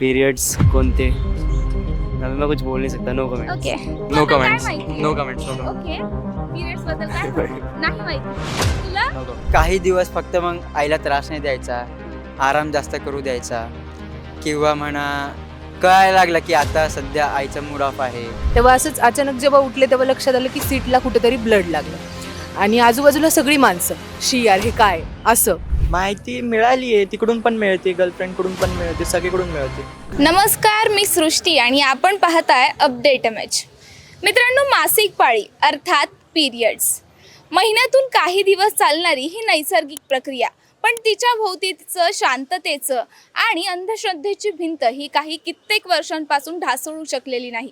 Periods कोणते? अभी मैं कुछ बोल नहीं सकता no comment okay no comments no comments no okay पिरियड्सबद्दल काय नाही माहिती. तुला? काही दिवस फक्त मग आईला त्रास नाही द्यायचा आराम जास्त करू द्यायचा किंवा म्हणा कळायला लागलं की आता सध्या आईचा मूड ऑफ आहे. तेव्हा असंच अचानक जेव्हा उठले तेव्हा लक्षात आलं की सीटला कुठेतरी ब्लड लागलं. आणि आजूबाजूला सगळी माणसं शी यार हे काय? असं. माहिती मिळाली आहे तिकडून पण मिळते गर्लफ्रेंडकडून पण मिळते सगळीकडून मिळते. नमस्कार मी सृष्टी आणि आपण पाहताय अपडेट मॅच मित्रांनो मासिक पाळी अर्थात पिरियड्स महिन्यातून काही दिवस चालणारी ही नैसर्गिक प्रक्रिया पण तिच्या भोवतीचं शांततेचं आणि अंधश्रद्धेची भिंत ही काही कित्येक वर्षांपासून ढासळू शकलेली नाही.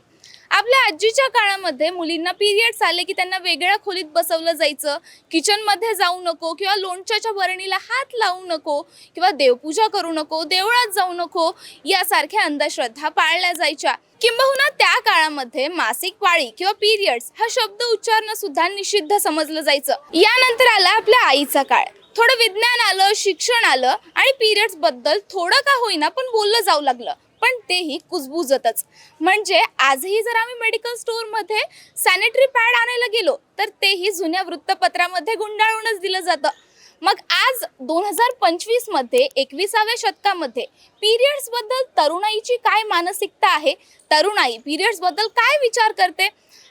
आपल्या आजीच्या काळामध्ये मुलींना पिरियड्स आले की त्यांना वेगळ्या खोलीत बसवलं जायचं. किचनमध्ये जाऊ नको किंवा लोणच्याच्या बरणीला हात लावू नको किंवा देवपूजा करू नको देवळात जाऊ नको यासारख्या अंधश्रद्धा पाळल्या जायच्या. किंबहुना त्या काळामध्ये मासिक पाळी किंवा पिरियड्स हा शब्द उच्चारणं सुद्धा निषिद्ध समजलं जायचं. यानंतर आला आपल्या आईचा काळ. थोडं विज्ञान आलं शिक्षण आलं आणि पिरियड्सबद्दल थोडं का होईना पण बोललं जाऊ लागलं. पण तेही कुजबुजतच. म्हणजे आजही जर आम्ही मेडिकल स्टोअरमध्ये सॅनिटरी पॅड आणायला गेलो तर तेही जुन्या वृत्तपत्रामध्ये गुंडाळूनच दिलं जातं. मग आज दोन हजार पंचवीसमध्ये एकविसाव्या शतकामध्ये पिरियड्सबद्दल तरुणाईची काय मानसिकता आहे? तरुणाई पिरियड्सबद्दल काय विचार करते?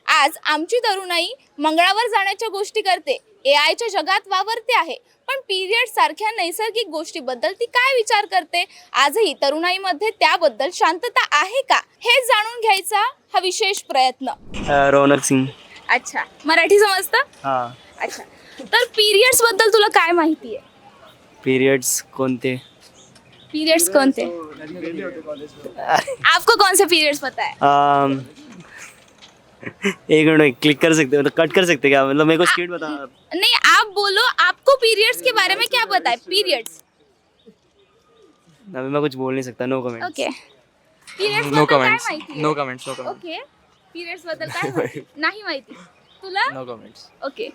आज आमची तरुणाई मंगळावर जाण्याच्या गोष्टी करते. ए आयच्या जगात वावरते आहे. पण पिरियड सारख्या नैसर्गिक गोष्टीबद्दल ती काय विचार करते? आजही तरुणाईमध्ये त्याबद्दल शांतता आहे का? हे जाणून घ्यायचा हा विशेष प्रयत्न. रौनक सिंग. अच्छा. मराठी समजतं? हाँ. अच्छा. तर पिरियड्सबद्दल तुला काय माहिती आहे? पीरियड्स कोणते? पीरियड्स कोणते? आपको कौन से पीरियड्स पता है? एक मिनट क्लिक कर सकते हो? मतलब कट कर सकते क्या? मतलब मेरे को स्पीड बता नहीं आप बोलो आपको पीरियड्स के बारे में क्या पता है? पीरियड्स अभी मैं कुछ बोल नहीं सकता no comment okay periods no बद्दल कमेंट्स माहिती no comments no comments okay पीरियड्सबद्दल काय माहिती? नाही माहिती. तुला? नो कमेंट्स ओके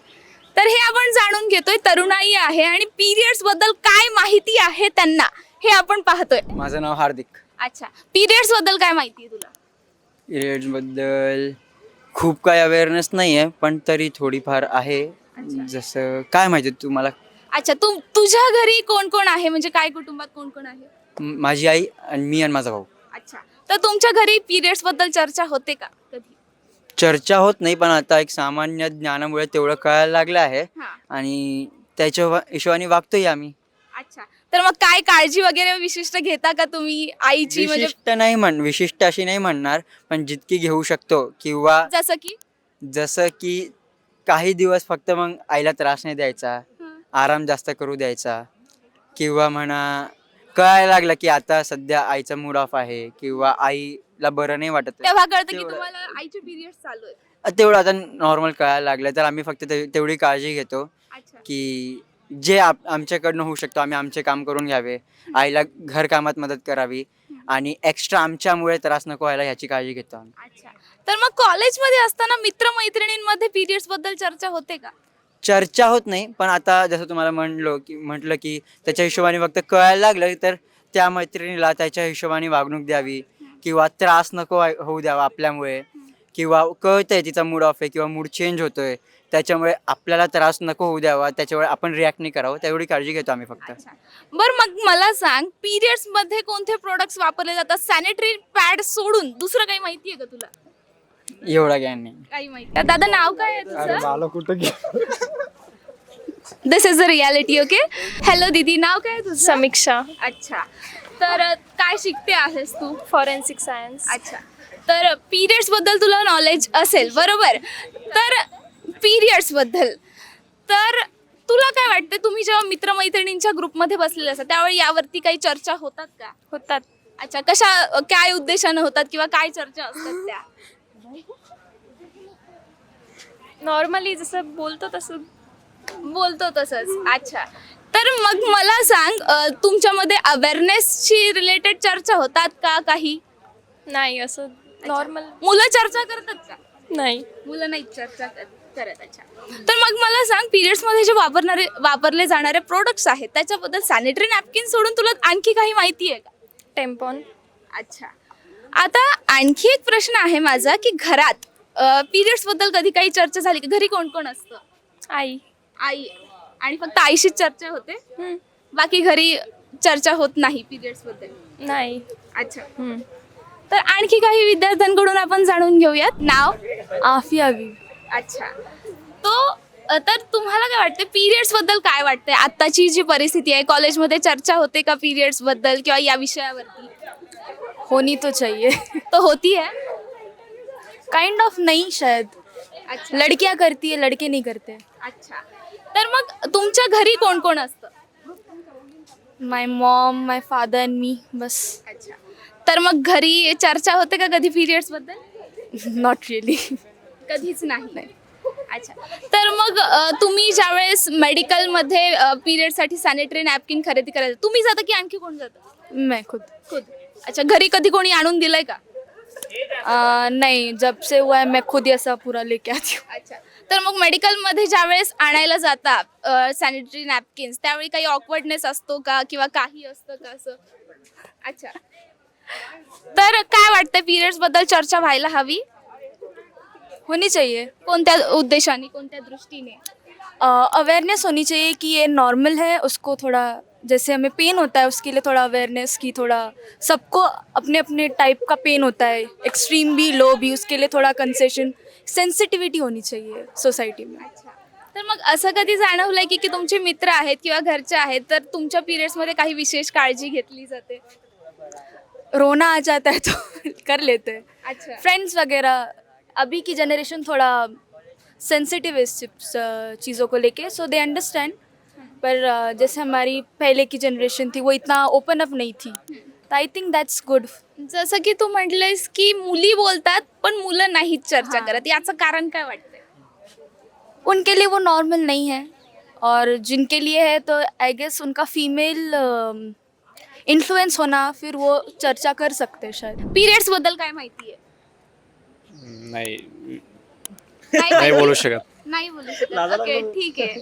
तर हे आपण जाणून घेतोय तरुणाई आहे आणि पीरियड्सबद्दल काय माहिती आहे त्यांना? हे आपण पाहतोय. माझं नाव हार्दिक. अच्छा. पीरियड्सबद्दल काय माहिती आहे तुला? पिरियड्सबद्दल खूप काही अवेअरनेस नाही आहे पण तरी थोडीफार आहे. जसं काय माहिती तुम्हाला? अच्छा तू तुझ्या घरी कोण कोण आहे? म्हणजे काय कुटुंबात कोण कोण आहे? म- माझी आई आणि मी आणि माझा भाऊ. अच्छा. तर तुमच्या घरी पिरियड्सबद्दल चर्चा होते का कधी? चर्चा होत नाही पण आता एक सामान्य ज्ञानामुळे तेवढं कळायला लागलं आहे. हा. आणि त्याच्या वा- हिशोबाने वागतोय आम्ही. अच्छा तर मग काय काळजी वगैरे विशिष्ट घेता का तुम्ही आईची म्हणजे विशिष्ट नाही म्हण विशिष्ट अशी नाही म्हणणार पण जितकी घेऊ शकतो किंवा जसं की जसं की काही दिवस फक्त मग आईला त्रास नाही द्यायचा हं. आराम जास्त करू द्यायचा किंवा म्हणा कळायला लागलं की आता सध्या आईचा मूड ऑफ आहे किंवा आईला बरं नाही वाटत. तेव्हा कळतं की तेवढं. तुम्हाला आईचे पिरियड चालू आहे तेवढं आता नॉर्मल कळायला लागलं तर आम्ही फक्त ते- तेवढी काळजी घेतो अच्छा की जे आप आमच्याकडनं होऊ शकतो आम्ही आमचे काम करून घ्यावे. आईला घरकामात मदत करावी आणि एक्स्ट्रा आमच्यामुळे त्रास नको व्हायला ह्याची काळजी घेतो आम्ही. अच्छा. तर मग कॉलेजमध्ये असताना मित्र मैत्रिणींमध्ये पिरियड्सबद्दल चर्चा होते का? चर्चा होत नाही पण आता जसं तुम्हाला म्हणलो की म्हटलं की त्याच्या हिशोबाने फक्त कळायला लागलं तर त्या मैत्रिणीला त्याच्या हिशोबाने वागणूक द्यावी किंवा त्रास नको व्हाय- होऊ द्यावा आपल्यामुळे. किंवा कळतंय तिचा मूड ऑफ आहे किंवा मूड चेंज होतोय. त्याच्यामुळे आपल्याला त्रास नको होऊ द्यावा त्याच्यामुळे आपण रिॲक्ट नाही करावं तेवढी काळजी घेतो आम्ही फक्त. बर मग मला सांग पिरियड्समध्ये कोणते प्रोडक्ट्स वापरले जातात? सॅनिटरी पॅड सोडून दुसरं काही माहिती आहे का तुला? एवढा ज्ञान नाही. काही माहिती आहे? दादा नाव काय आहे तुझं? मला कुठं this is a reality okay hello दीदी नाव काय आहे तुझं? समीक्षा. अच्छा. तर अ, काय शिकते आहेस तू? फॉरेन्सिक सायन्स अच्छा. तर पिरियड्सबद्दल तुला नॉलेज असेल बरोबर? तर पिरियड्सबद्दल. तर तुला काय वाटतं तुम्ही जेव्हा मित्रमैत्रिणींच्या ग्रुपमध्ये बसलेले असतात त्यावेळी यावरती काही चर्चा होतात का? होतात. अच्छा कशा काय उद्देशानं होतात किंवा काय चर्चा असतात त्या? नॉर्मली जसं बोलतो तसं. बोलतो तसंच. अच्छा. तर मग मला सांग अ, तुमच्यामध्ये अवेअरनेसशी रिलेटेड चर्चा होतात का काही? नाही असं नॉर्मल मुलं चर्चा करतात का? नाही. मुलं नाही चर्चा कर- करत अच्छा तर मग मला सांग पिरियड्समध्ये जे वापरणारे वापरले जाणारे प्रोडक्ट्स आहेत त्याच्याबद्दल सॅनिटरी नॅपकिन सोडून तुला आणखी काही माहिती आहे का? टेम्पॉन अच्छा. आता आणखी एक प्रश्न आहे माझा की घरात पिरियड्सबद्दल कधी काही चर्चा झाली की? घरी कोण कोण असतं? आई. आई. आणि फक्त आईशीच चर्चा होते? हम्म. बाकी घरी चर्चा होत नाही पिरियड्सबद्दल. नाही. अच्छा. हम्म. तर आणखी काही विद्यार्थ्यांकडून आपण जाणून घेऊयात. नाव? आफिया भी अच्छा. तो तर तुम्हाला काय वाटते पिरियड्सबद्दल काय वाटतंय? आत्ताची जी परिस्थिती आहे कॉलेजमध्ये चर्चा होते का पिरियड्सबद्दल किंवा या विषयावरती? होनी तो चाहिए. तो होती है काइंड ऑफ नहीं शायद. अच्छा. लड़कियां करती है लड़के नहीं करते. अच्छा. तर मग तुमच्या घरी कोण कोण असतं? My mom my father and मी बस. अच्छा. तर मग घरी चर्चा होते का कधी पिरियड्सबद्दल? नॉट रिअली कधीच नाही. अच्छा. तर मग अ, तुम्ही ज्यावेळेस मेडिकलमध्ये पिरियडसाठी सॅनिटरी नॅपकिन खरेदी करायचं तुम्ही जाता की आणखी कोण जातं? मैं खुद. खुद. अच्छा घरी कधी कोणी आणून दिलंय का? आ, नहीं जब से हुआ है मैं खुद ही ऐसा पूरा लेके आती हूँ. अच्छा. तर मग मेडिकलमध्ये ज्यावेळेस आणायला जातात सॅनिटरी नॅपकिन्स त्यावेळी काही ऑकवर्डनेस असतो का? किंवा काही असतं का असं? अच्छा. तर काय वाटतं पिरियड्सबद्दल चर्चा व्हायला हवी? होनी चाहिए कोणत्या उद्देशाने कोणत्या दृष्टीने? अवेयरनेस होनी चाहिए कि ये नॉर्मल है उसको थोड़ा जैसे हमें पेन होता है उसके लिए थोड़ा अवेयरनेस की थोड़ा सबको अपने अपने टाइप का पेन होता है एक्सट्रीम भी लो भी उसके लिए थोड़ा कंसेशन सेंसिटिविटी होनी चाहिए सोसाइटी में। अच्छा तर मग असं कधी जाणवलंय की की तुमचे मित्र आहेत किंवा घरचे आहेत तर तुमच्या पिरियड्समध्ये काही विशेष काळजी घेतली जाते? रोना आ जाता है तो कर लेते हैं। अच्छा. फ्रेंड्स वगैरह अभी की जनरेशन थोड़ा सेंसिटिव है इस चीज़ों को लेके सो दे अंडरस्टैंड पर जैसे हमारी पहले की जनरेशन थी वो इतना ओपन अप नहीं थी. तो आई थिंक दैट्स गुड जसं की तू म्हटलंयस की मुली बोलतात पण मुलं नाहीत चर्चा हां. करत. याचं कारण काय वाटतंय? उनके लिए वो नॉर्मल नहीं है. और जिनके लिए है तो आई गेस उनका फीमेल इन्फ्लुएंस होना फिर वो चर्चा कर सकते हैं शायद. पिरियड्सबद्दल काय माहिती आहे नाही. नाही बोलू? शकत. नाही बोलू शकत. ओके ठीक आहे.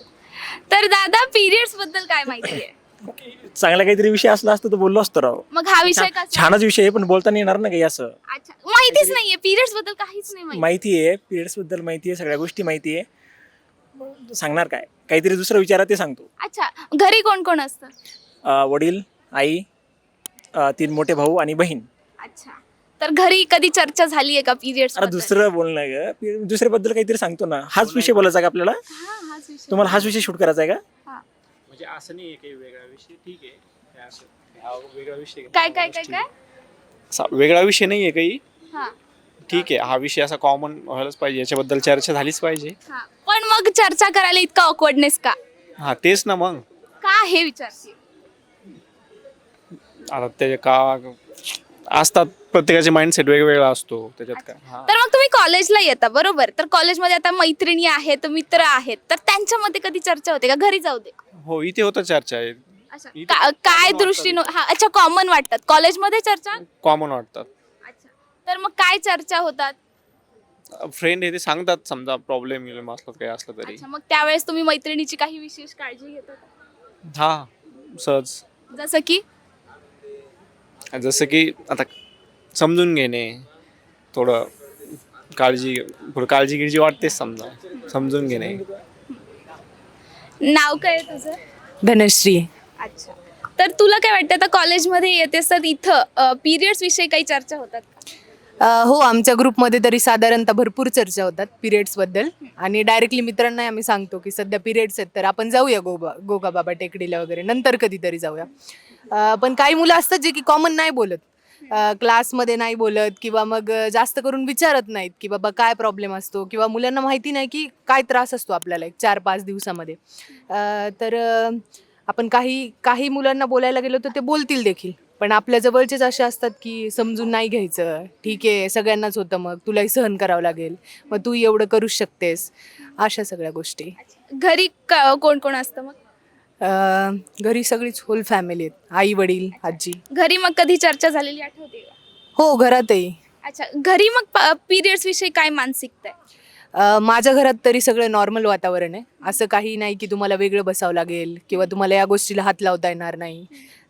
तर दादा पिरियड्सबद्दल काय माहिती आहे? चांगला काहीतरी विषय असला असतं तर बोललो असतो राव. मग हा विषय कसा? छानच विषय आहे पण बोलता नाही येणार ना काही असं. अच्छा माहितीच नाहीये. पिरियड्सबद्दल काहीच नाही माहिती. माहिती आहे पिरियड्सबद्दल माहिती आहे सगळ्या गोष्टी माहिती आहे. मग सांगणार काय? काहीतरी दुसरं विचारा ते सांगतो. अच्छा घरी कोण कोण असतं? अं, वडील आई अं, तीन मोठे भाऊ आणि बहीण. अच्छा. तर घरी कधी चर्चा झाली आहे का पिरियड्स अरे दुसरं बोलणं ग. पि- दुसऱ्याबद्दल काहीतरी सांगतो ना. हाच विषय बोलायचा का आपल्याला? हाच विषय. तुम्हाला हाच विषय शूट करायचा आहे का? म्हणजे असं नाही काही वेगळा विषय. ठीक आहे. असं. वेगळा विषय काय काय काय वेगळा विषय नाही आहे काही. हा. ठीक आहे. हा विषय असा कॉमन व्हायलाच पाहिजे. याच्याबद्दल चर्चा झालीच पाहिजे. हा. पण मग चर्चा करायला इतका ऑकवर्डनेस का? हा तेच ना मग. का हे विचारते? आता ते का असतात प्रत्येकाचे माइंडसेट वेगवेगळा असतो त्याच्यात काय? हा. तर मग तुम्ही कॉलेजला येता बरोबर? तर कॉलेजमध्ये आता मैत्रिणी आहेत मित्र आहेत तर त्यांच्यामध्ये कधी चर्चा होते का? घरी जाऊ दे. हो इथे होतं चर्चा. आहे अच्छा. इथे का- काय दृष्टीनं हा अच्छा कॉमन वाटतात. कॉलेजमध्ये चर्चा? कॉमन वाटतात. अच्छा. तर मग काय चर्चा होतात? फ्रेंड हे ते सांगतात समजा प्रॉब्लेम बिलेम असला काही असला तरी. अच्छा मग त्यावेळेस तुम्ही मैत्रिणीची काही विशेष काळजी घेतात हा सहज. जसं की? जसं की आता समजून घेणे थोडं काळजी थोडं काळजी गिळजी वाटतेच समजा समजून घेणे. नाव काय आहे तुझं? धनश्री. अच्छा. तर तुला काय वाटतं आता कॉलेजमध्ये येतेस तर इथं पिरियड्स विषयी काही चर्चा होतात का? अ, हो आमच्या ग्रुपमध्ये तरी साधारणतः भरपूर चर्चा होतात पिरियड्सबद्दल आणि डायरेक्टली मित्रांना आम्ही सांगतो की सध्या पिरियड्स आहेत तर आपण जाऊया गोबा गोगा बाबा टेकडीला वगैरे नंतर कधीतरी जाऊया. पण काही मुलं असतात जे की कॉमन नाही बोलत. क्लासमध्ये नाही बोलत किंवा मग जास्त करून विचारत नाहीत की बाबा काय प्रॉब्लेम असतो किंवा मुलांना माहिती नाही की काय त्रास असतो आपल्याला एक चार पाच दिवसामध्ये तर आपण काही काही मुलांना बोलायला गेलो तर ते बोलतील देखील. पण आपल्या जवळचेच असे असतात की समजून नाही घ्यायचं. ठीक आहे सगळ्यांनाच होतं मग. तुलाही सहन करावं लागेल. मग तू एवढं करूच शकतेस. अशा सगळ्या गोष्टी. घरी क- कोण कोण असतं मग? अं, घरी सगळीच होल फॅमिली आहेत. आई वडील आजी. घरी मग कधी चर्चा झालेली आठवते का? हो घरातही. अच्छा घरी मग पिरियड्स विषयी काय मानसिकता आहे? अं, माझ्या घरात तरी सगळं नॉर्मल वातावरण आहे. असं काही नाही की तुम्हाला वेगळं बसावं लागेल किंवा तुम्हाला या गोष्टीला हात लावता येणार नाही.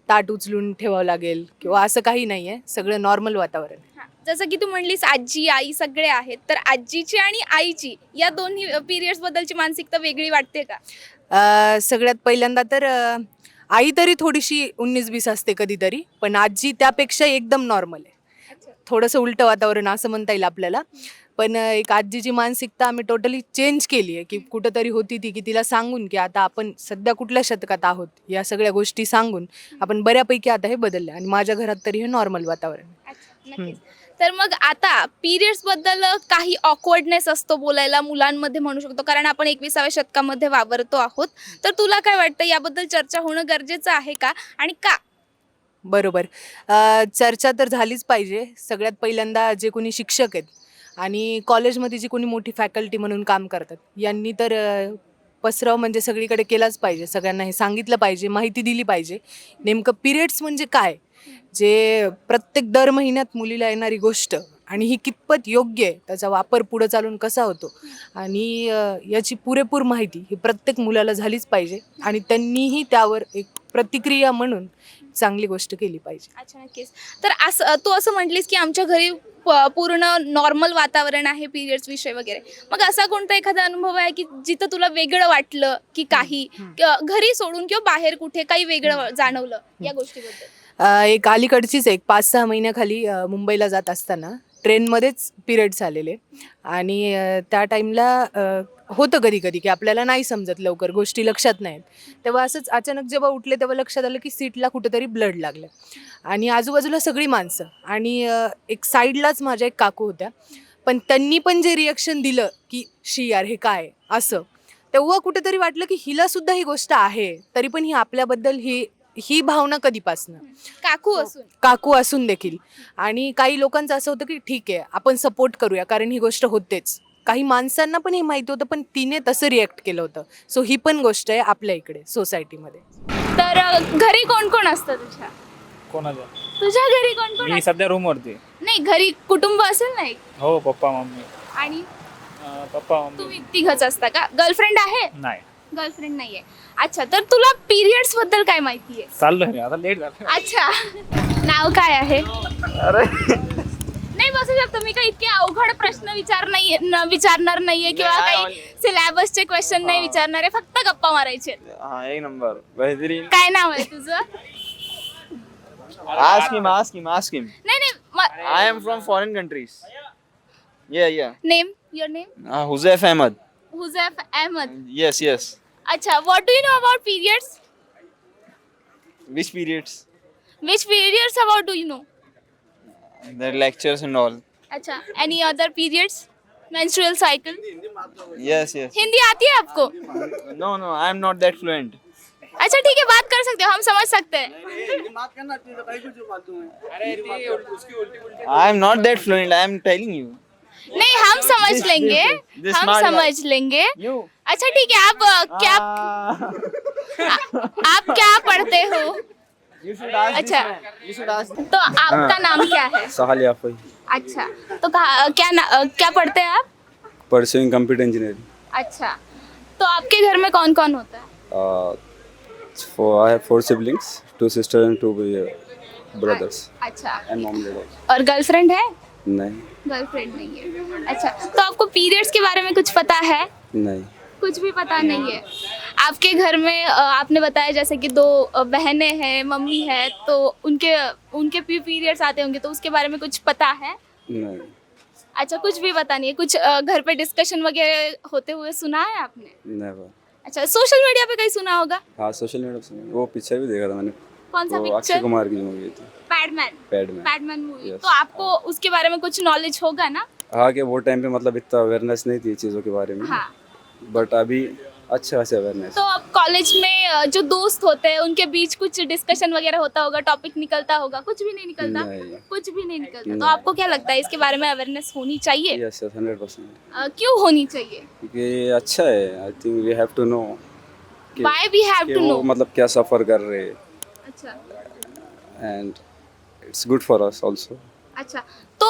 ताट उचलून ठेवावं लागेल किंवा असं काही नाही आहे. सगळं नॉर्मल वातावरण आहे. हा. जसं की तू म्हणलीस आजी आई सगळे आहेत. तर आजीची आणि आईची या दोन्ही पिरियड्स बद्दलची मानसिकता वेगळी वाटते का? अ, सगळ्यात पहिल्यांदा तर अ, आई तरी थोडीशी उन्नीस बीस असते कधीतरी पण आजी त्यापेक्षा एकदम नॉर्मल आहे. थोडंसं उलटं वातावरण असं म्हणता येईल आपल्याला. पण अ, एक आजीची मानसिकता आम्ही टोटली चेंज केली आहे की कुठंतरी होती ती की तिला सांगून की आता आपण सध्या कुठल्या शतकात आहोत या सगळ्या गोष्टी सांगून आपण बऱ्यापैकी आता हे बदललं आणि माझ्या घरात तरी हे नॉर्मल वातावरण आहे. नक्कीच. तर मग आता पिरियड्सबद्दल काही ऑकवर्डनेस असतो बोलायला मुलांमध्ये म्हणू शकतो. कारण आपण एकविसाव्या शतकामध्ये वावरतो आहोत. तर तुला काय वाटतं? याबद्दल चर्चा होणं गरजेचं आहे का? आणि का? बरोबर. चर्चा तर झालीच पाहिजे. सगळ्यात पहिल्यांदा जे कोणी शिक्षक आहेत आणि कॉलेजमध्ये जी कोणी मोठी फॅकल्टी म्हणून काम करतात यांनी तर पसराव म्हणजे सगळीकडे केलाच पाहिजे. सगळ्यांना हे सांगितलं पाहिजे माहिती दिली पाहिजे. नेमकं पिरियड्स म्हणजे काय? जे प्रत्येक दर महिन्यात मुलीला येणारी गोष्ट आणि ही कितपत योग्य आहे त्याचा वापर पुढं चालून कसा होतो आणि याची पुरेपूर माहिती ही प्रत्येक मुलाला झालीच पाहिजे आणि त्यांनीही त्यावर एक प्रतिक्रिया म्हणून चांगली गोष्ट केली पाहिजे. अच्छा नक्कीच. तर असं तू असं म्हटलीस की आमच्या घरी प- पूर्ण नॉर्मल वातावरण आहे पिरियड्स विषय वगैरे. मग असा कोणता एखादा अनुभव आहे की जिथं तुला वेगळं वाटलं की काही? किंवा घरी सोडून किंवा बाहेर कुठे काही वेगळं जाणवलं या गोष्टीबद्दल? अ, एक अलीकडचीच एक पाच सहा महिन्याखाली अ, मुंबईला जात असताना ट्रेनमध्येच पिरियड्स आलेले आणि अ, त्या टाईमला होतं कधी कधी की आपल्याला नाही समजत लवकर गोष्टी लक्षात नाहीत तेव्हा असंच अचानक जेव्हा उठले तेव्हा लक्षात आलं की सीटला कुठेतरी ब्लड लागलं. आणि आजूबाजूला सगळी माणसं आणि एक साईडलाच माझ्या एक काकू होत्या. पण त्यांनी पण जे रिॲक्शन दिलं की शी यार हे काय? असं. तेव्हा कुठेतरी वाटलं की हिला सुद्धा ही गोष्ट आहे तरी पण ही आपल्याबद्दल ही ही भावना कधीपासनं. काकू असून. काकू असून देखील. आणि काही लोकांचं असं होतं की ठीक आहे आपण सपोर्ट करूया कारण ही गोष्ट होतेच. काही माणसांना पण हे माहिती होतं पण तिने तसं रिॲक्ट केलं होतं. सो ही पण गोष्ट आहे आपल्या इकडे सोसायटीमध्ये तर अ, घरी कोण कोण असतं तुझ्या? कोणाच्या तुझ्या घरी कोण कोण मी असतं? सध्या रूमवरती नाही घरी कुटुंब असेल ना एक? हो पप्पा मम्मी. आणि? अं, पप्पा मम्मी. तुम्ही तिघच असता का? गर्लफ्रेंड आहे? नाही. गर्लफ्रेंड नाहीये. अच्छा तर तुला पिरियड्सबद्दल काय माहिती आहे? चाललोय मी आता लेट झालं अच्छा. नाव काय आहे? नाही बसू शकतो. मी काही इतके अवघड प्रश्न विचार नाही विचारणार नाहीये किंवा काही सिलेबसचे क्वेश्चन नाही विचारणार आहे फक्त गप्पा मारायचे हा एक नंबर. बेहतरीन काय नाव आहे तुझं? ask him ask him ask him नाही नाही I am from foreign countries. Yeah yeah. Name your name uh, Huzaif Ahmed. Huzaif Ahmed yes yes. अच्छा what do you know about periods which periods? Which periods about do you know the lectures and all अच्छा any other periods menstrual cycle yes yes Hindi आती है आपको no no I am not that fluent अच्छा ठीक है बात कर सकते हो हम समझ सकते हैं I am not that fluent I am telling you नहीं हम समझ लेंगे this हम smart समझ लेंगे you अच्छा ठीक है आप अ, क्या Ah. आप क्या पढ़ते हो अच्छा तो आपका नाम क्या है? सहाल याफई अच्छा तो क्या ना, क्या पढ़ते हैं आप? परस्यूइंग कंप्यूटर इंजीनियरिंग अच्छा तो आपके घर में कौन कौन होता है? I have four siblings, two sisters and two uh, अच्छा। and mom dad और गर्लफ्रेंड है? नहीं। गर्लफ्रेंड नहीं है। अच्छा तो आपको पीरियड्स के बारे में कुछ पता है? नहीं। कुछ भी पता नहीं है। आपके घर में आपने बताया जैसे कि दो बहनें हैं मम्मी है तो उनके उनके भी पीरियड्स आते होंगे तो उसके बारे में कुछ पता है? नहीं। अच्छा कुछ भी पता नहीं है। कुछ घर पे डिस्कशन वगैरह होते हुए सुना है आपने? अच्छा सोशल मीडिया पे कहीं सुना होगा? हाँ सोशल मीडिया पे वो पिक्चर भी देखा था मैंने। कौन सा वो अक्षय पिक्चर कुमार की मूवी थी। पैडमैन पैड में पैडमैन मूवी तो आपको उसके बारे में कुछ नॉलेज होगा ना? हाँ कि वो टाइम पे मतलब इतना अवेयरनेस नहीं थी चीज़ों के बारे में। हाँ। बट अभी अच्छा खासी अवेयरनेस तो अब कॉलेज में जो दोस्त होते हैं उनके बीच कुछ डिस्कशन वगैरह होता होगा टॉपिक निकलता होगा कुछ भी नहीं निकलता। नहीं। कुछ भी नहीं निकलता। नहीं। तो आपको क्या लगता है इसके बारे में अवेयरनेस होनी चाहिए? Yes yes hundred percent uh, क्यों होनी चाहिए? क्योंकि अच्छा है I think we have to know why we have to know मतलब क्या सफ़र कर रहे। हैं अच्छा। And it's good for us also अच्छा तो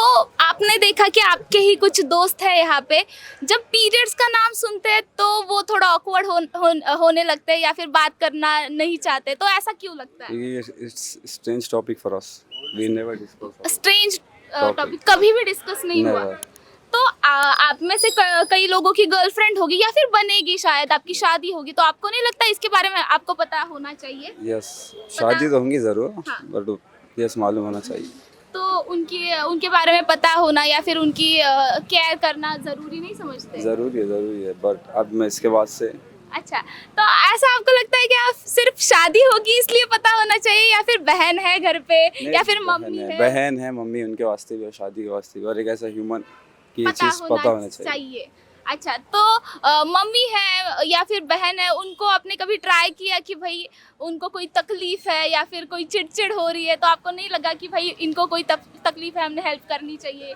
आपने देखा कि आपके ही कुछ दोस्त है यहाँ पे जब पीरियड्स का नाम सुनते हैं तो वो थोड़ा ऑकवर्ड हो, हो, होने लगते हैं या फिर बात करना नहीं चाहते तो ऐसा क्यों लगता है It's strange topic for us. We never discuss. Strange topic कभी भी डिस्कस नहीं हुआ तो आ, आप में से कई लोगों की गर्लफ्रेंड होगी या फिर बनेगी शायद आपकी शादी होगी तो आपको नहीं लगता इसके बारे में आपको पता होना चाहिए Yes. शादी तो होंगी ज़रूर हाँ। बट यस मालूम होना चाहिए तो उनकी उनके बारे में पता होना या फिर उनकी केयर करना ज़रूरी नहीं समझते? ज़रूरी है ज़रूरी है बट अब मैं इसके बाद से अच्छा तो ऐसा आपको लगता है कि आप सिर्फ़ शादी होगी इसलिए पता होना चाहिए या फिर बहन है घर पे या फिर मम्मी है है? बहन है मम्मी उनके वास्ते भी और शादी के वास्ते भी और एक ऐसा ह्यूमन कि चीज़ पता होना चाहिए। चाहिए। अच्छा तो मम्मी है या फिर बहन है उनको आपने कभी ट्राई किया कि भाई उनको कोई तकलीफ़ है या फिर कोई चिड़चिड़ हो रही है? तो आपको नहीं लगा कि भाई इनको कोई तकलीफ़ है हमने हेल्प करनी चाहिए?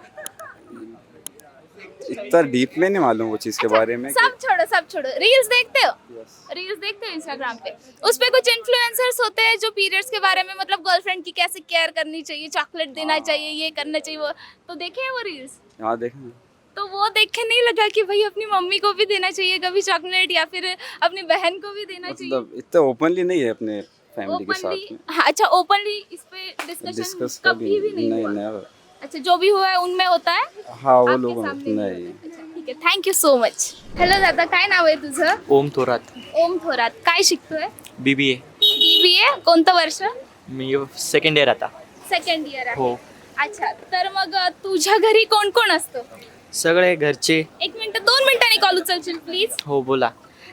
इतना डीप में नहीं मालूम वो चीज़ के बारे में सब छोड़ो सब छोड़ो। रील्स देखते हो? रील्स देखते हो इंस्टाग्राम पे? उस पे कुछ इन्फ्लुएंसर्स होते हैं जो पीरियड्स के बारे में मतलब गर्लफ्रेंड की कैसे केयर करनी चाहिए चॉकलेट देना हाँ। चाहिए ये करना चाहिए वो तो देखे हैं वो रील्स हाँ देखें तो वो देख के नहीं लगा कि भाई अपनी मम्मी को भी देना चाहिए कभी चॉकलेट या फिर अपनी बहन को भी देना चाहिए। मतलब इतना ओपनली नहीं है अपने फैमिली के साथ ओपनली में। हाँ अच्छा ओपनली इस पे डिस्कशन डिस्कस कभी भी नहीं नहीं हुआ. अच्छा जो भी हुआ है उनमें होता है? हाँ वो लोग सामने नहीं। ठीक आहे थँक्यू सो मच हॅलो दादा काय नाव आहे तुझं? ओम थोरात। ओम थोरात काय शिकतोय? बी बी ए बी ए कोणतं वर्ष? मी सेकंड इयर आता। सेकंड इयर आहे. हो. अच्छा तर मग तुझ्या घरी कोण कोण असतं? सगळे घरचे. एक मिनिट दोन मिनिटांनी कॉल उचलशील प्लीज हो बोला.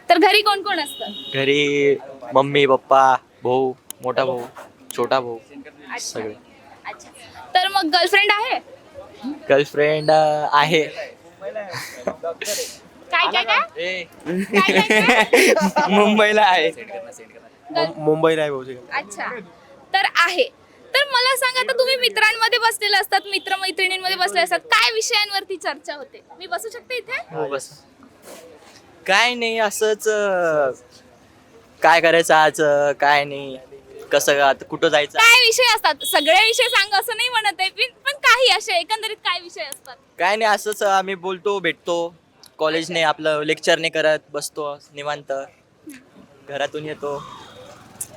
तर घरी कोण कोण असतं? घरी मम्मी पप्पा भाऊ मोठा भाऊ छोटा भाऊ सगळे. अच्छा. तर मग गर्लफ्रेंड आहे? गर्लफ्रेंड आहे. काय काय काय? काय काय काय? मुंबईला आहे. मुंबईला आहे बहुतेक. अच्छा. तर आहे. तर मला सांग आता तुम्ही मित्रांमध्ये बसलेले असतात मित्र मैत्रिणींमध्ये बसले असतात. काय विषयांवरती चर्चा होते? मी बसू शकते इथे? हो बस. काय नाही असंच अं, काय करायचं आज अं, काय नाही. कसं आता कुठं जायचं? काय विषय असतात? सगळे विषय सांग असं नाही म्हणत आहे पण पण काही असे एकंदरीत काय विषय असतात? काय नाही असंच आम्ही बोलतो भेटतो. कॉलेज नाही आपलं लेक्चर नाही करत बसतो निवांत. घरातून येतो.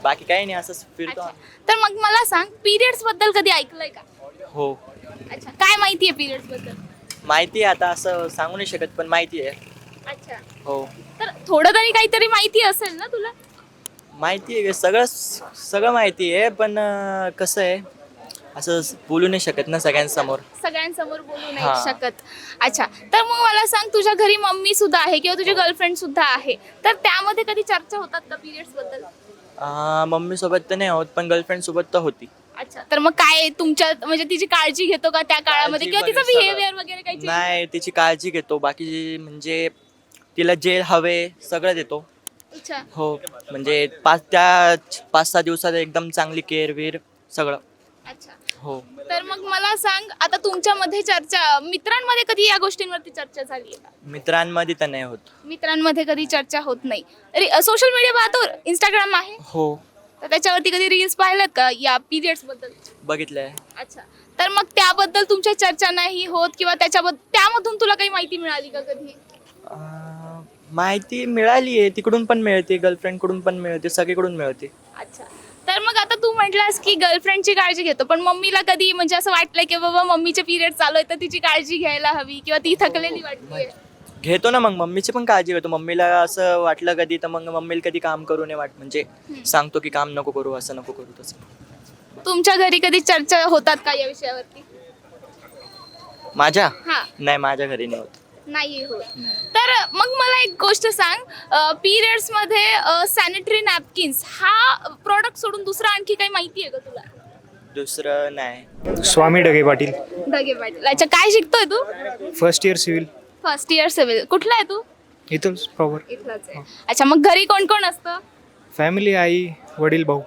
बाकी काही नाही असंच फिरतो तर मग मला सांग पिरियड्सबद्दल कधी ऐकलंय का? हो. अच्छा. काय माहिती आहे पिरियड्सबद्दल? माहिती आहे आता असं सांगू नाही शकत पण माहिती आहे. अच्छा. हो. तर थोडं तरी काहीतरी माहिती असेल ना तुला? माहिती आहे सगळं सगळं माहिती आहे पण अं, कसं आहे असं बोलू नाही शकत ना सगळ्यांसमोर. सगळ्यांसमोर बोलू नाही हा. शकत. अच्छा. तर मग मला सांग तुझ्या घरी मम्मी सुद्धा आहे किंवा तुझी गर्लफ्रेंड सुद्धा आहे तर त्यामध्ये कधी चर्चा होतात का पिरियड्सबद्दल? अं, मम्मीसोबत तर नाही होत पण गर्लफ्रेंड सोबत तर होती. अच्छा तर मग काय तुमच्या म्हणजे तिची काळजी घेतो का त्या काळामध्ये? किंवा तिचं वगैरे बिहेवियर वगैरे काही change? नाही तिची काळजी घेतो. बाकी म्हणजे तिला जे हवे सगळं देतो. अच्छा. हो म्हणजे पाच त्या पाच सहा दिवसात एकदम चांगली केअर वेअर सगळं. अच्छा. हो. तर मग मला सांग आता तुमच्यामध्ये चर्चा मित्रांमध्ये कधी या गोष्टींवरती चर्चा झाली आहे का? मित्रांमध्ये तर नाही होत. मित्रांमध्ये कधी चर्चा होत नाही. सोशल मीडिया पाहतो इंस्टाग्राम आहे? हो. तर त्याच्यावरती कधी रील्स पाहिल्यात का या पिरियड्सबद्दल? बघितलंय. अच्छा. तर मग त्याबद्दल तुमच्या चर्चा नाही होत किंवा त्याच्याबद्दल त्यामधून तुला काही माहिती मिळाली का कधी? माहिती मिळाली आहे तिकडून पण मिळते गर्लफ्रेंडकडून पण मिळते सगळीकडून मिळते. अच्छा. तर मग आता तू म्हटलास की गर्लफ्रेंडची काळजी घेतो पण मम्मीला कधी म्हणजे असं वाटलं की बाबा मम्मीचे पिरियड चालू आहे तर तिची काळजी घ्यायला हवी किंवा ती थकलेली वाटते घेतो ना मग मम्मीची पण काळजी घेतो. मम्मीला असं वाटलं कधी तर मग मम्मीला कधी काम करू नये वाट म्हणजे सांगतो की काम नको करू असं नको करू तसं. तुमच्या घरी कधी चर्चा होतात का या विषयावरती? माझ्या? नाही माझ्या घरी नाही होत. नाही होत. तर मग मला एक गोष्ट सांग पिरियड्समध्ये सॅनिटरी नॅपकिन्स हा प्रोडक्ट सोडून दुसरा आणखी काही माहिती आहे का तुला? दुसरं नाही. स्वामी ढगे पाटील. दगे पाटील. अच्छा काय शिकतोय तू? First year civil first year civil कुठला आहे तू? इथंच प्रॉपर इथलाच आहे. अच्छा मग घरी कोण कोण असतं? फॅमिली आई वडील भाऊ.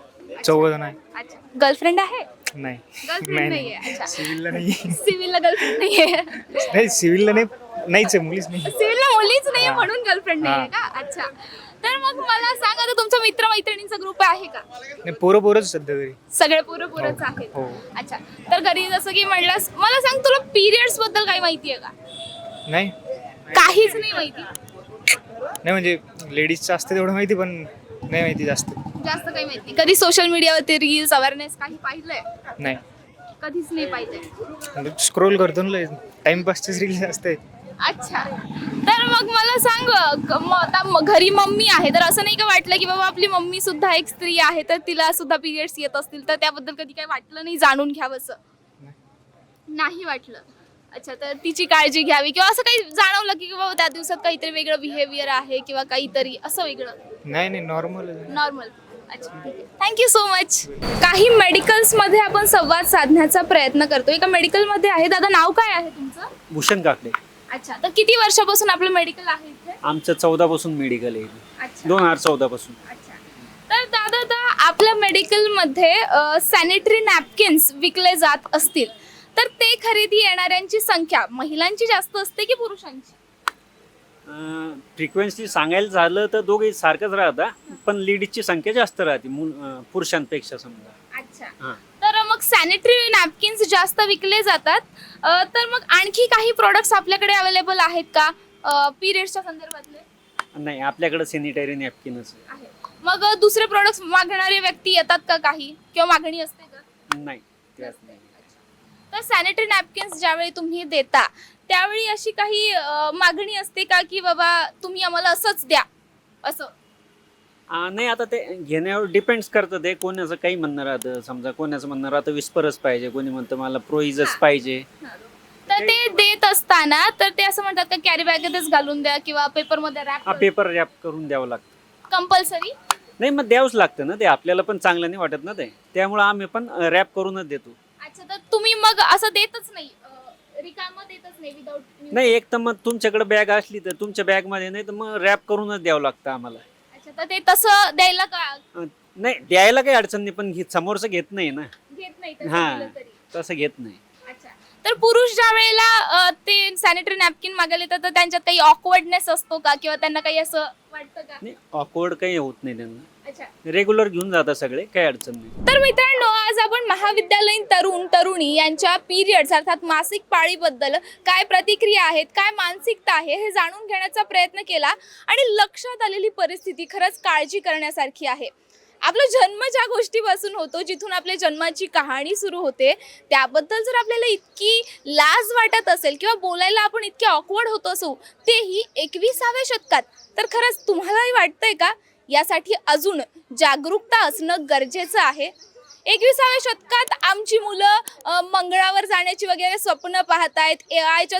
चौघ जण आहे. अच्छा. गर्लफ्रेंड आहे? नाही. गर्लफ्रेंड नाही आहे अच्छा. सिव्हिलला नाही सिव्हिलला गर्लफ्रेंड नाही आहे नाही सिव्हिलला नाही. नाहीच आहे मुलीच नाही सिव्हिलला मुलीच नाही हा. म्हणून गर्लफ्रेंड नाही आहे हा. का? अच्छा. तर मग मला सांगा आता तुमचा मित्र मैत्रिणींचा ग्रुप आहे का? नाही पोरं पोरंच सध्या तरी. सगळे पोरं पोरच आहेत. हो. अच्छा. तर घरी जसं की म्हणलास मला सांग तुला पिरियड्सबद्दल काही माहिती आहे का? नाही. काहीच नाही माहिती. नाही म्हणजे लेडीजचं असतं तेवढं माहिती पण नाही माहिती जास्त. जास्त काही माहिती. कधी सोशल मीडियावरती रील्स अवेअरनेस काही पाहिलंय? नाही. कधीच नाही पाहिलंय. स्क्रोल करतो ना टाइमपासचीच रील असते. अच्छा. तर मग मला सांग क- म- आता म- घरी मम्मी आहे तर असं नाही का वाटलं की बाबा आपली मम्मी सुद्धा एक स्त्री आहे तर तिला सुद्धा पिरियड्स येत असतील तर त्याबद्दल कधी काही वाटलं नाही जाणून घ्यावंसं नाही वाटलं. अच्छा तर तिची काळजी घ्यावी किंवा असं काही जाणवलं की बाबा त्या दिवसात काहीतरी वेगळं बिहेवियर आहे किंवा काहीतरी असं वेगळं? नाही नाही normal normal thank you so much काही मेडिकल्समध्ये आपण संवाद साधण्याचा प्रयत्न करतो. एका मेडिकलमध्ये आहे. दादा नाव काय आहे तुमचं? भूषण काकडे. अच्छा. तर किती वर्षापासून आपलं मेडिकल आहे इथे? आमचं चौदा पासून मेडिकल आहे. अच्छा. दोन हजार चौदा पासून अच्छा. तर दादा आता आपल्या मेडिकलमध्ये सॅनिटरी नॅपकिन्स विकले जात असतील. तर ते खरेदी येणाऱ्यांची संख्या महिलांची जास्त असते की पुरुषांची? फ्रिक्वेन्सी सांगायला झालं तर दोघे सारखंच राहता पण लेडीजची संख्या जास्त राहते मुल- अं, पुरुषांपेक्षा समजा. अच्छा. हां. तर मग सॅनिटरी नॅपकिन्स जास्त विकले जातात. अ, तर मग आणखी काही प्रोडक्ट्स आपल्याकडे अवेलेबल आहेत का? पिरियड्सच्या संदर्भातले? नाही आपल्याकडे सॅनिटरी नॅपकिनच आहे. मग अ, दुसरे प्रोडक्ट्स मागणारे व्यक्ती येतात का काही? किंवा मागणी असते का? नाही त्यात नाही. तर सॅनिटरी नॅपकिन्स ज्यावेळी तुम्ही देता त्यावेळी अशी काही मागणी असते का की बाबा तुम्ही आम्हाला असंच द्या? असं. नाही आता ते घेण्यावर डिपेंड्स करतं ते. कोणाचं काही म्हणणं राहतं. समजा कोणाचं म्हणणं राहतं विस्परच पाहिजे. कोणी म्हणतं मला प्रोईजच पाहिजे. तर ते देत असताना तर ते असं म्हणतात का कॅरी बॅगेतच घालून द्या किंवा पेपरमध्ये हा रॅप पेपर रॅप करून द्यावं लागतं. कंपल्सरी नाही मग द्यावंच लागतं ना ते. आपल्याला पण चांगलं नाही वाटत ना ते. त्यामुळं आम्ही पण रॅप करूनच देतो. अच्छा तर तुम्ही मग असं देतच नाही. रिकामं देतच नाही विदाऊट नाही एक तर मग तुमच्याकडे बॅग असली तर तुमच्या बॅगमध्ये नाही तर मग रॅप करूनच द्यावं लागतं आम्हाला. अच्छा तर ते तसं द्यायला का? अं, नाही द्यायला काही अडचण नाही पण हे समोरचं घेत नाही ना. घेत नाही तसं हा. दिलं तरी. तसं घेत नाही. तर पुरुष ज्या वेळेला ते सॅनिटरी नॅपकिन मागायला येतात तर त्यांच्यात काही ऑकवर्डनेस असतो का? किंवा त्यांना काही असं वाटतं का? नाही ऑकवर्ड काही होत नाही त्यांना. अच्छा. रेग्युलर घेऊन जातात सगळे काही अडचण नाही. तर मित्रांनो आज आपण महाविद्यालयीन तरुण तरुणी यांच्या पिरियड्स अर्थात मासिक पाळीबद्दल काय प्रतिक्रिया आहेत काय मानसिकता आहे हे जाणून घेण्याचा प्रयत्न केला आणि लक्षात आलेली परिस्थिती खरंच काळजी करण्यासारखी आहे. आपला जन्म ज्या गोष्टीपासून होतो जिथून आपल्या जन्माची कहाणी सुरू होते त्याबद्दल जर आपल्याला इतकी लाज वाटत असेल किंवा बोलायला आपण इतके ऑकवर्ड होत असू तेही एकविसाव्या शतकात. तर खरंच तुम्हालाही वाटतंय का? यासाठी अजून जागरूकता असणं गरजेचं आहे. एकविसाव्या शतकात आमची मुलं मंगळावर जाण्याची वगैरे स्वप्न पाहतायत ए आयच्या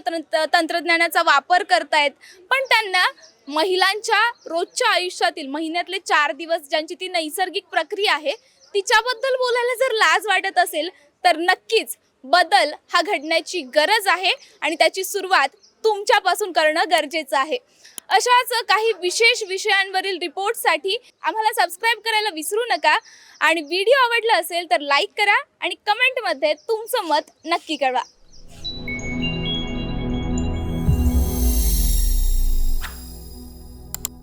तंत्रज्ञानाचा वापर करतायत. पण त्यांना महिलांच्या रोजच्या आयुष्यातील महिन्यातले चार दिवस ज्यांची ती नैसर्गिक प्रक्रिया आहे तिच्याबद्दल बोलायला जर लाज वाटत असेल तर नक्कीच बदल हा घडण्याची गरज आहे आणि त्याची सुरुवात तुमच्यापासून करणं गरजेचं आहे. अशाच काही विशेष विषयांवरील रिपोर्टसाठी आम्हाला सबस्क्राईब करायला विसरू नका आणि व्हिडिओ आवडला असेल तर लाईक करा आणि कमेंटमध्ये तुमचं मत नक्की कळवा.